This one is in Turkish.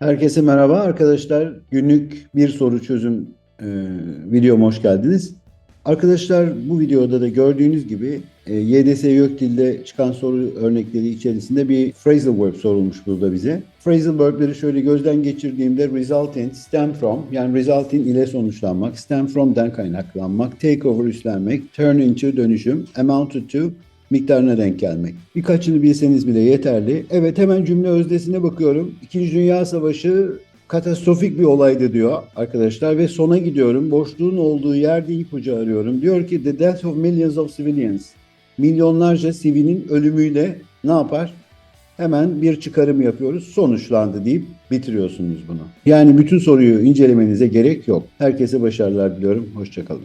Herkese merhaba arkadaşlar. Günlük bir soru çözüm e, videoma hoş geldiniz. Arkadaşlar bu videoda da gördüğünüz gibi e, YDS YÖKDİL'de çıkan soru örnekleri içerisinde bir phrasal verb sorulmuş burada bize. Phrasal verb'leri şöyle gözden geçirdiğimde resultant, stem from yani resulting ile sonuçlanmak, stem from'dan kaynaklanmak, take over üstlenmek, turn into dönüşüm, amounted to miktarına denk gelmek. Birkaçını bilseniz bile yeterli. Evet hemen cümle özdesine bakıyorum. İkinci Dünya Savaşı katastrofik bir olaydı diyor arkadaşlar ve sona gidiyorum. Boşluğun olduğu yerde ipucu arıyorum. Diyor ki the death of millions of civilians. Milyonlarca sivilin ölümüyle ne yapar? Hemen bir çıkarım yapıyoruz. Sonuçlandı deyip bitiriyorsunuz bunu. Yani bütün soruyu incelemenize gerek yok. Herkese başarılar diliyorum. Hoşçakalın.